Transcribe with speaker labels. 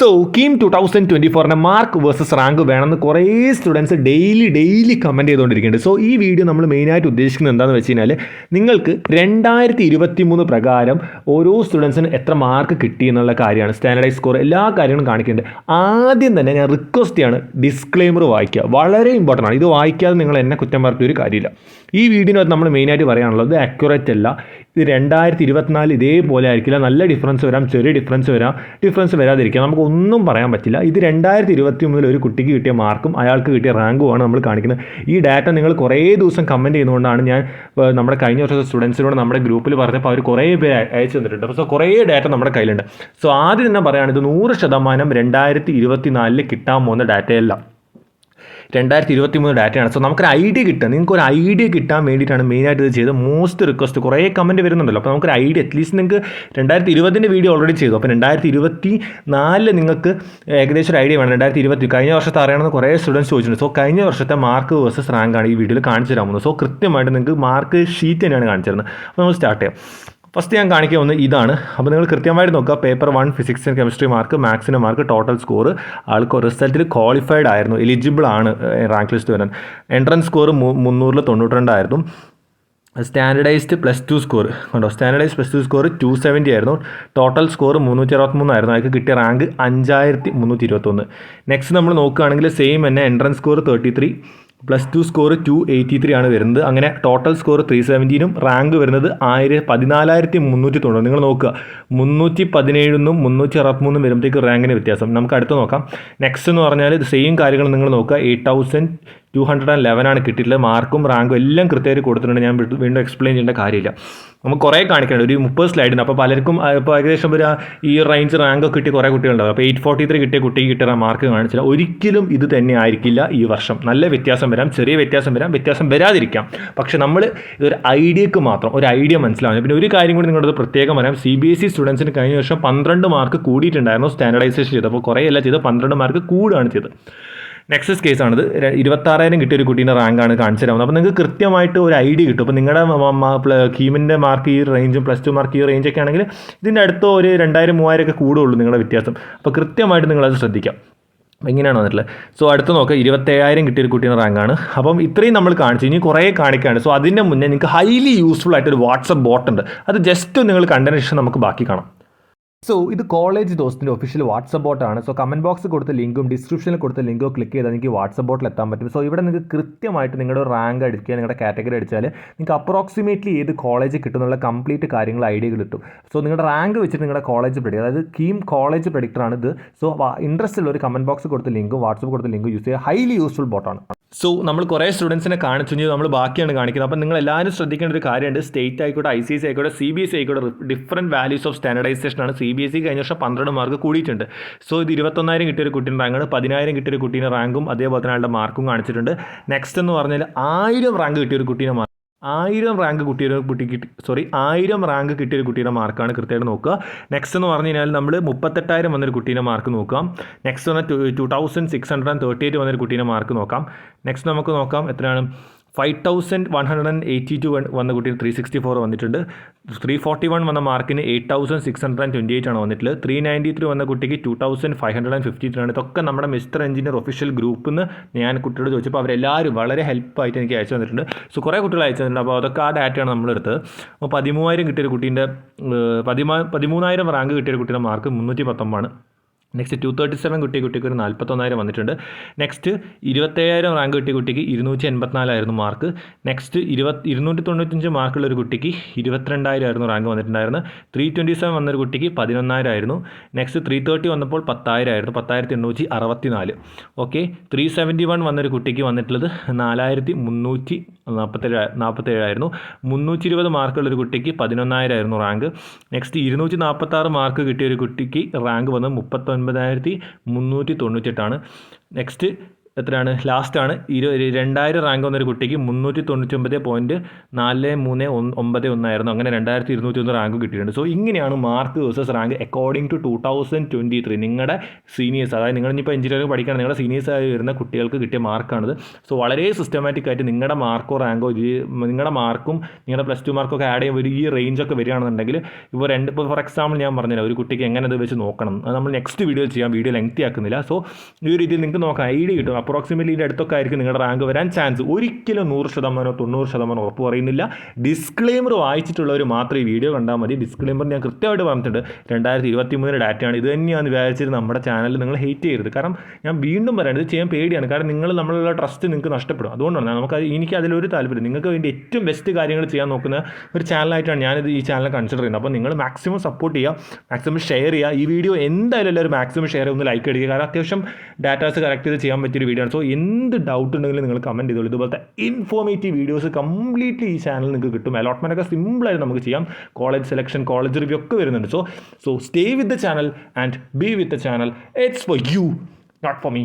Speaker 1: So KEAM two thousand twenty ഫോറിന്റെ mark versus rank വേണമെന്ന് കുറേ സ്റ്റുഡൻസ് ഡെയിലി ഡെയിലി കമന്റ് ചെയ്തുകൊണ്ടിരിക്കുന്നുണ്ട്. സോ ഈ വീഡിയോ നമ്മൾ മെയിനായിട്ട് ഉദ്ദേശിക്കുന്നത് എന്താണെന്ന് വെച്ച് കഴിഞ്ഞാൽ നിങ്ങൾക്ക് രണ്ടായിരത്തി ഇരുപത്തി മൂന്ന് പ്രകാരം ഓരോ സ്റ്റുഡൻസിന് എത്ര മാർക്ക് കിട്ടി എന്നുള്ള കാര്യമാണ്. സ്റ്റാൻഡേർഡ് സ്കോർ എല്ലാ കാര്യങ്ങളും കാണിക്കുന്നുണ്ട്. ആദ്യം തന്നെ ഞാൻ റിക്വസ്റ്റ് ചെയ്യാണ് ഡിസ്ക്ലെയിമർ വായിക്കുക. വളരെ ഇമ്പോർട്ടന്റ് ആണ്. ഇത് വായിക്കാതെ നിങ്ങൾ എന്നെ കുറ്റം പറഞ്ഞൊരു കാര്യമില്ല. ഈ വീഡിയോ നമ്മൾ മെയിനായിട്ട് പറയാനുള്ളത് അക്യുറേറ്റ് അല്ല. ഇത് രണ്ടായിരത്തി ഇരുപത്തിനാല് ഇതേപോലെ ആയിരിക്കില്ല. നല്ല ഡിഫറൻസ് വരാം ചെറിയ ഡിഫറൻസ് വരാം. ഡിഫറൻസ് വരാതിരിക്കാം. നമുക്ക് ഒന്നും പറയാൻ പറ്റില്ല. ഇത് രണ്ടായിരത്തി ഇരുപത്തി മൂന്നിൽ ഒരു കുട്ടിക്ക് കിട്ടിയ മാർക്കും അയാൾക്ക് കിട്ടിയ റാങ്കുമാണ് നമ്മൾ കാണിക്കുന്നത്. ഈ ഡാറ്റ നിങ്ങൾ കുറേ ദിവസം കമന്റ് ചെയ്യുന്നതുകൊണ്ടാണ് ഞാൻ നമ്മുടെ കഴിഞ്ഞ വർഷത്തെ സ്റ്റുഡൻസിനോട് നമ്മുടെ ഗ്രൂപ്പിൽ പറഞ്ഞപ്പോൾ അവർ കുറേ പേര് അയ- അയച്ചു തന്നിട്ടുണ്ട്. സോ കുറേ ഡാറ്റ നമ്മുടെ കയ്യിലുണ്ട്. സോ ആദ്യം തന്നെ പറയുകയാണ് ഇത് നൂറ് ശതമാനം രണ്ടായിരത്തി ഇരുപത്തി നാലിൽ കിട്ടാൻ പോകുന്ന ഡാറ്റയല്ല രണ്ടായിരത്തി ഇരുപത്തി മൂന്ന് ഡാറ്റയാണ്. സോ നമുക്കൊരു ഐഡിയ കിട്ടുക. നിങ്ങൾക്ക് ഒരു ഐഡിയ കിട്ടാൻ വേണ്ടിയിട്ടാണ് മെയിനായിട്ട് ഇത് ചെയ്തത്. Most request. കുറേ കമന്റ് വരുന്നുണ്ടല്ലോ. അപ്പോൾ നമുക്കൊരു ഐഡിയ അറ്റ്ലീസ്റ്റ് നിങ്ങൾക്ക് രണ്ടായിരത്തി ഇരുപതിന്റെ വീഡിയോ ഓൾറെഡി ചെയ്തു. അപ്പോൾ രണ്ടായിരത്തി ഇരുപത്തി നാലിൽ നിങ്ങൾക്ക് ഏകദേശം ഒരു ഐഡിയ വേണം. രണ്ടായിരത്തി ഇരുപത്തി കഴിഞ്ഞ വർഷത്തെ അറിയണമെന്ന് കുറേ സ്റ്റുഡൻസ് ചോദിച്ചിട്ടുണ്ട്. സോ കഴിഞ്ഞ വർഷത്തെ മാർക്ക് വേഴ്സസ് റാങ്കാണ് ഈ വീഡിയോയിൽ കാണിച്ചു തരാൻ പോകുന്നത്. സോ കൃത്യമായിട്ട് നിങ്ങൾക്ക് മാർക്ക് ഷീറ്റ് തന്നെയാണ് കാണിച്ചു തരുന്നത്. അപ്പോൾ നമ്മൾ സ്റ്റാർട്ട് ചെയ്യാം. ഫസ്റ്റ് ഞാൻ കാണിക്കുക ഒന്ന് ഇതാണ്. അപ്പോൾ നിങ്ങൾ കൃത്യമായിട്ട് നോക്കുക. Paper one physics and chemistry mark മാത്സിന് mark total score ആൾക്ക് റിസൾട്ടിൽ ക്വാളിഫൈഡ് ആയിരുന്നു. എലിജിബിൾ ആണ് റാങ്ക് ലിസ്റ്റ് വരാൻ. എൻട്രൻസ് സ്കോർ മുന്നൂറിൽ തൊണ്ണൂറ്റിരണ്ടായിരുന്നു സ്റ്റാൻഡേർഡൈസ്ഡ് പ്ലസ് ടു സ്കോർ കണ്ടോ? Standardise plus two score two seventy ആയിരുന്നു. ടോട്ടൽ സ്കോർ മുന്നൂറ്റി അറുപത്തിമൂന്നായിരുന്നു അയാൾക്ക് കിട്ടിയ റാങ്ക് അഞ്ചായിരത്തി മുന്നൂറ്റി ഇരുപത്തൊന്ന് നെക്സ്റ്റ് നമ്മൾ നോക്കുകയാണെങ്കിൽ സെയിം തന്നെ entrance score thirty three plus two score two eighty three ആണ് വരുന്നത്. അങ്ങനെ ടോട്ടൽ സ്കോർ ത്രീ സെവന്റീനും റാങ്ക് വരുന്നത് ആയിരം പതിനാലായിരത്തി മുന്നൂറ്റി തൊണ്ണൂറ് നിങ്ങൾ നോക്കുക. മുന്നൂറ്റി പതിനേഴിനും മുന്നൂറ്റി അറുപത്തിമൂന്നും വരുമ്പോഴത്തേക്ക് റാങ്കിന് വ്യത്യാസം. നമുക്ക് അടുത്ത് നോക്കാം. നെക്സ്റ്റ് എന്ന് പറഞ്ഞാൽ സെയിം കാര്യങ്ങൾ നിങ്ങൾ നോക്കുക. Eight thousand two hundred and eleven ആണ് കിട്ടിയിട്ടുള്ളത്. മാർക്കും റാങ്കും എല്ലാം കൃത്യമായിട്ട് കൊടുത്തിട്ടുണ്ട്. ഞാൻ വീണ്ടും- എക്സ്പ്ലെയിൻ ചെയ്യേണ്ട കാര്യമില്ല. നമുക്ക് കുറേ കാണിക്കണം ഒരു മുപ്പത് സ്ലൈഡിന് അപ്പോൾ പലർക്കും ഇപ്പോൾ ഏകദേശം ഒരു ഈ റേഞ്ച് റാങ്ക് കിട്ടിയ കുറേ കുട്ടികളുണ്ടാവും. അപ്പോൾ എയ്റ്റ് ഫോർട്ടി ത്രീ കിട്ടിയ കുട്ടിക്ക് കിട്ടിയ മാർക്ക് കാണിച്ചില്ല ഒരിക്കലും ഇത് തന്നെ ആയിരിക്കില്ല ഈ വർഷം. നല്ല വ്യത്യാസം വരാം. ചെറിയ വ്യത്യാസം വരാം. വ്യത്യാസം വരാതിരിക്കാം. പക്ഷെ നമ്മൾ ഇതൊരു ഐഡിയക്ക് മാത്രം ഒരു ഐഡിയ മനസ്സിലാവുന്നത് പിന്നെ ഒരു കാര്യം കൂടി നിങ്ങളത് പ്രത്യേകം പറയാം. സി ബി എസ് ഇ സ്റ്റുഡൻസിന് കഴിഞ്ഞ വർഷം പന്ത്രണ്ട് മാർക്ക് കൂടിയിട്ടുണ്ടായിരുന്നു സ്റ്റാൻഡർഡൈസേഷൻ ചെയ്തപ്പോൾ കുറേ എല്ലാം ചെയ്ത് പന്ത്രണ്ട് മാർക്ക് കൂടുകയാണ് ചെയ്തത്. നെക്സ്റ്റ് കേസാണിത് ഇരുപത്താറായിരം കിട്ടിയ ഒരു കുട്ടീന്റെ റാങ്കാണ് കാണിച്ചു തരാവുന്നത് അപ്പോൾ നിങ്ങൾക്ക് കൃത്യമായിട്ട് ഒരു ഐഡിയ കിട്ടും. അപ്പോൾ നിങ്ങളുടെ കീമിന്റെ മാർക്ക് ഈ റേഞ്ചും പ്ലസ് ടു മാർക്ക് ഈ റേഞ്ചൊക്കെ ആണെങ്കിൽ ഇതിന്റെ അടുത്ത് ഒരു രണ്ടായിരം മൂവായിരം ഒക്കെ കൂടുള്ളൂ നിങ്ങളുടെ വ്യത്യാസം. അപ്പോൾ കൃത്യമായിട്ട് നിങ്ങളത് ശ്രദ്ധിക്കാം. ഇങ്ങനെയാണ് വന്നിട്ടുള്ളത്. സോ അടുത്ത് നോക്കുക ഇരുപത്തേഴായിരം കിട്ടിയ ഒരു കുട്ടീന്റെ റാങ്കാണ് അപ്പം ഇത്രയും നമ്മൾ കാണിച്ചു. ഇനി കുറേ കാണിക്കാണ് സോ അതിന്റെ മുന്നേ നിങ്ങൾക്ക് ഹൈലി യൂസ്ഫുൾ ആയിട്ടൊരു വാട്സപ്പ് ബോട്ടുണ്ട് അത് ജസ്റ്റ് നിങ്ങൾ കണ്ടതിന് ശേഷം നമുക്ക് ബാക്കി കാണാം. സോ ഇത് കോളേജ് ദോസ്തിന്റെ ഒഫീഷ്യൽ വാട്സപ്പ് ബോട്ടാണ് സോ കമന്റ് ബോക്സ് കൊടുത്ത ലിങ്കും ഡിസ്ക്രിപ്ഷനിൽ കൊടുത്ത ലിങ്കോ ക്ലിക്ക് ചെയ്താൽ നിങ്ങൾക്ക് വാട്സപ്പ് ബോട്ടിൽ എത്താൻ പറ്റും. സോ ഇവിടെ നിങ്ങൾക്ക് കൃത്യമായിട്ട് നിങ്ങളുടെ റാങ്ക് അടിക്കുക നിങ്ങളുടെ കാറ്റഗറി അടിച്ചാൽ നിങ്ങൾക്ക് അപ്രോക്സിമേറ്റ്ലി ഏത് കോളേജ് കിട്ടുന്നുള്ള കംപ്ലീറ്റ് കാര്യങ്ങൾ ഐഡിയകൾ കിട്ടും. സോ നിങ്ങളുടെ റാങ്ക് വെച്ചിട്ട് നിങ്ങളുടെ കോളേജ് പ്രഡിക്ട് അതായത് കീം കോളേജ് പ്രഡിക്ടറാണ് ഇത്. സോ ഇൻട്രസ്റ്റ് ഉള്ള ഒരു കമന്റ് ബോക്സ് കൊടുത്ത ലിങ്കും വാട്സപ്പ് കൊടുത്ത ലിങ്കും യൂസ് ചെയ്യുക. ഹൈലി യൂസ്ഫുൾ ബോട്ടാണ് സോ നമ്മൾ കുറേ സ്റ്റുഡൻസിനെ കാണിച്ചു നമ്മൾ ബാക്കിയാണ് കാണിക്കുന്നത്. അപ്പം നിങ്ങൾ എല്ലാവരും ശ്രദ്ധിക്കേണ്ട ഒരു കാര്യമുണ്ട്. സ്റ്റേറ്റ് ആയിക്കോട്ടെ ഐ സി എസ് ആയിക്കോട്ടെ സി ബി എസ് ആയിക്കോട്ടെ ഡിഫറന്റ് വാല്യൂസ് ഓഫ് സ്റ്റാൻഡർഡൈസേഷൻ ആണ്. സി ബി എസ് സി കഴിഞ്ഞ വർഷം പന്ത്രണ്ട് മാർക്ക് കൂടിയിട്ടുണ്ട്. സോ ഇത് ഇരുപത്തൊന്നായിരം കിട്ടിയ ഒരു കുട്ടീന്റെ റാങ്കാണ് പതിനായിരം കിട്ടിയ ഒരു കുട്ടീന്റെ റാങ്കും അതേപോലെ തന്നെ ആളുടെ മാർക്കും കാണിച്ചിട്ടുണ്ട്. നെക്സ്റ്റ് എന്ന് പറഞ്ഞാൽ ആയിരം റാങ്ക് കിട്ടിയ ഒരു കുട്ടീന്റെ മാർക്ക് ആയിരം റാങ്ക് കുട്ടിയുടെ കുട്ടി കിട്ടി. സോറി ആയിരം റാങ്ക് കിട്ടിയ ഒരു കുട്ടിയുടെ മാർക്കാണ് കൃത്യമായിട്ട് നോക്കുക. നെക്സ്റ്റ് എന്ന് പറഞ്ഞു കഴിഞ്ഞാൽ നമ്മൾ മുപ്പത്തെട്ടായിരം വന്നൊരു കുട്ടീന്റെ മാർക്ക് നോക്കാം. നെക്സ്റ്റ് വന്നാൽ two thousand six hundred and thirty eight വന്നൊരു കുട്ടീന്റെ മാർക്ക് നോക്കാം. നെക്സ്റ്റ് നമുക്ക് നോക്കാം എത്രയാണ്? Five thousand one hundred and eighty two വന്ന കുട്ടിയിൽ ത്രീ സിക്സ്റ്റി ഫോർ വന്നിട്ടുണ്ട്. ത്രീ ഫോർട്ടി വൺ വന്ന മാർക്കിന് eight thousand six hundred and twenty eight ആണ് വന്നിട്ടുള്ളത്. ത്രീ നയന്റി ത്രീ വന്ന കുട്ടിക്ക് two thousand five hundred and fifty three ആണ്. ഇതൊക്കെ നമ്മുടെ മിസ്റ്റർ എഞ്ചിനീയർ ഒഫീഷ്യൽ ഗ്രൂപ്പിൽ നിന്ന് ഞാൻ കുട്ടിയോട് ചോദിച്ചപ്പോൾ അവരെല്ലാവരും വളരെ ഹെൽപ്പായിട്ട് എനിക്ക് അയച്ചു തന്നിട്ടുണ്ട്. സോ കുറേ കുട്ടികൾ അയച്ചു തന്നിട്ടുണ്ട്. അപ്പോൾ അതൊക്കെ ആ ഡാറ്റയാണ് നമ്മളെടുത്തത്. അപ്പോൾ പതിമൂവായിരം കിട്ടിയ ഒരു കുട്ടീന്റെ പതിമാ പതിമൂന്നായിരം റാങ്ക് കിട്ടിയ ഒരു കുട്ടിയുടെ മാർക്ക് മുന്നൂറ്റി പത്തൊമ്പതാണ് നെക്സ്റ്റ് ടു തേർട്ടി സെവൻ കിട്ടിയ കുട്ടിക്ക് ഒരു നാൽപ്പത്തൊന്നായിരം വന്നിട്ടുണ്ട്. നെക്സ്റ്റ് ഇരുപത്തേഴായിരം റാങ്ക് കിട്ടിയ കുട്ടിക്ക് ഇരുന്നൂറ്റി എൺപത്തിനാലായിരുന്നു മാർക്ക് നെക്സ്റ്റ് ഇരുപത് ഇരുന്നൂറ്റി തൊണ്ണൂറ്റഞ്ച് മാർക്കുള്ള ഒരു കുട്ടിക്ക് ഇരുപത്തിരണ്ടായിരം ആയിരുന്നു റാങ്ക് വന്നിട്ടുണ്ടായിരുന്നത്. ത്രീ ട്വന്റി സെവൻ വന്നൊരു കുട്ടിക്ക് പതിനൊന്നായിരം ആയിരുന്നു നെക്സ്റ്റ് ത്രീ തേർട്ടി വന്നപ്പോൾ പത്തായിരം ആയിരുന്നു പത്തായിരത്തി എണ്ണൂറ്റി അറുപത്തി നാല് ഓക്കെ ത്രീ സെവന്റി വൺ വന്നൊരു കുട്ടിക്ക് വന്നിട്ടുള്ളത് നാലായിരത്തി മുന്നൂറ്റി നാൽപ്പത്തേഴ് നാൽപ്പത്തേഴായിരുന്നു മുന്നൂറ്റി ഇരുപത് മാർക്കുള്ളൊരു കുട്ടിക്ക് പതിനൊന്നായിരം ആയിരുന്നു റാങ്ക് നെക്സ്റ്റ് ഇരുന്നൂറ്റി നാൽപ്പത്താറ് മാർക്ക് കിട്ടിയ ഒരു കുട്ടിക്ക് റാങ്ക് വന്നത് മുപ്പത്തൊൻപതായിരത്തി മുന്നൂറ്റി തൊണ്ണൂറ്റെട്ടാണ് നെക്സ്റ്റ് എത്രയാണ്? ലാസ്റ്റാണ് ഇരു രണ്ടായിരം റാങ്ക് വന്നൊരു കുട്ടിക്ക് മുന്നൂറ്റി തൊണ്ണൂറ്റി ഒമ്പത് പോയിന്റ് നാല് മൂന്ന് ഒമ്പത് ഒന്നായിരുന്നു. അങ്ങനെ രണ്ടായിരത്തി ഇരുന്നൂറ്റി ഒന്ന് റാങ്ക് കിട്ടിയിട്ടുണ്ട്. സോ ഇങ്ങനെയാണ് mark versus rank according to two thousand twenty three നിങ്ങളുടെ സീനിയേഴ്സ് അതായത് നിങ്ങൾ ഇനിയിപ്പോൾ എഞ്ചിനീയറിംഗ് പഠിക്കണം നിങ്ങളുടെ സീനിയേഴ്സ് ആയി വരുന്ന കുട്ടികൾക്ക് കിട്ടിയ മാർക്കാണിത് സോ വളരെ സിസ്റ്റമാറ്റിക് ആയിട്ട് നിങ്ങളുടെ മാർക്കോ റാങ്കോ നിങ്ങളുടെ മാർക്കും നിങ്ങളുടെ പ്ലസ് ടു മാർക്കൊക്കെ ആഡ് ചെയ്യുമ്പോൾ ഒരു ഈ റേഞ്ചൊക്കെ വരികയാണെന്നുണ്ടെങ്കിൽ ഇപ്പോൾ രണ്ട് ഇപ്പോൾ ഫോർ എക്സാമ്പിൾ ഞാൻ പറഞ്ഞില്ല ഒരു കുട്ടിക്ക് എങ്ങനെ അത് വെച്ച് നോക്കണം? അത് നമ്മൾ നെക്സ്റ്റ് വീഡിയോ ചെയ്യാം. വീഡിയോ ലെങ്ത്തി ആക്കുന്നില്ല. സോ ഈ ഒരു രീതിയിൽ നിങ്ങൾക്ക് നോക്കാം. ഐഡിയ കിട്ടും. അപ്രോക്സിമേറ്റ്ലി ഇതിന്റെ അടുത്തൊക്കെ ആയിരിക്കും നിങ്ങളുടെ റാങ്ക് വരാൻ ചാൻസ് ഒരിക്കലും നൂറ് ശതമാനമോ തൊണ്ണൂറ് ശതമാനമോ ഉറപ്പ് പറയുന്നില്ല. ഡിസ്ക്ലെയിമർ വായിച്ചിട്ടുള്ളവർ മാത്രം ഈ വീഡിയോ കണ്ടാൽ മതി. ഡിസ്ക്ലെയിമർ ഞാൻ കൃത്യമായിട്ട് പറഞ്ഞിട്ടുണ്ട്. രണ്ടായിരത്തി ഇരുപത്തി മൂന്നിന് ഡാറ്റയാണ് ഇത് തന്നെയാണ് വിചാരിച്ചിട്ട് നമ്മുടെ ചാനൽ നിങ്ങൾ ഹേറ്റ് ചെയ്യരുത്. കാരണം ഞാൻ വീണ്ടും പറയുന്നത് ചെയ്യാൻ പേടിയാണ്. കാരണം നിങ്ങൾ നമ്മളുള്ള ട്രസ്റ്റ് നിങ്ങൾക്ക് നഷ്ടപ്പെടും. അതുകൊണ്ടാണ് നമുക്ക് എനിക്ക് അതിലൊരു താല്പര്യം നിങ്ങൾക്ക് വേണ്ടി ഏറ്റവും ബെസ്റ്റ് കാര്യങ്ങൾ ചെയ്യാൻ നോക്കുന്ന ഒരു ചാനലായിട്ടാണ് ഞാനിത് ഈ ചാനൽ കൺസിഡർ ചെയ്യുന്നത്. അപ്പോൾ നിങ്ങൾ മാക്സിമം സപ്പോർട്ട് ചെയ്യുക. മാക്സിമം ഷെയർ ചെയ്യുക. ഈ വീഡിയോ എന്തായാലും എല്ലാവരും മാക്സിമം ഷെയർ ഒന്ന് ലൈക്ക് അടിക്കുക. കാരണം അത്യാവശ്യം ഡാറ്റാസ് കറക്റ്റ് ചെയ്ത് ചെയ്യാൻ പറ്റിയൊരു വീഡിയോ ആണ്. സോ എന്ത് ഡൗട്ട് ഉണ്ടെങ്കിലും നിങ്ങൾ കമന്റ് ചെയ്തോളൂ. ഇതുപോലത്തെ ഇൻഫോർമേറ്റീവ് വീഡിയോസ് കംപ്ലീറ്റ്ലി ഈ ചാനൽ നിങ്ങൾക്ക് കിട്ടും. അലോട്ട്മെന്റ് ഒക്കെ സിമ്പിളായിട്ട് നമുക്ക് ചെയ്യാം. കോളേജ് സെലക്ഷൻ കോളേജ് റിവ്യൂ ഒക്കെ വരുന്നുണ്ട്. So so stay with the channel and be with the channel it's for you not for me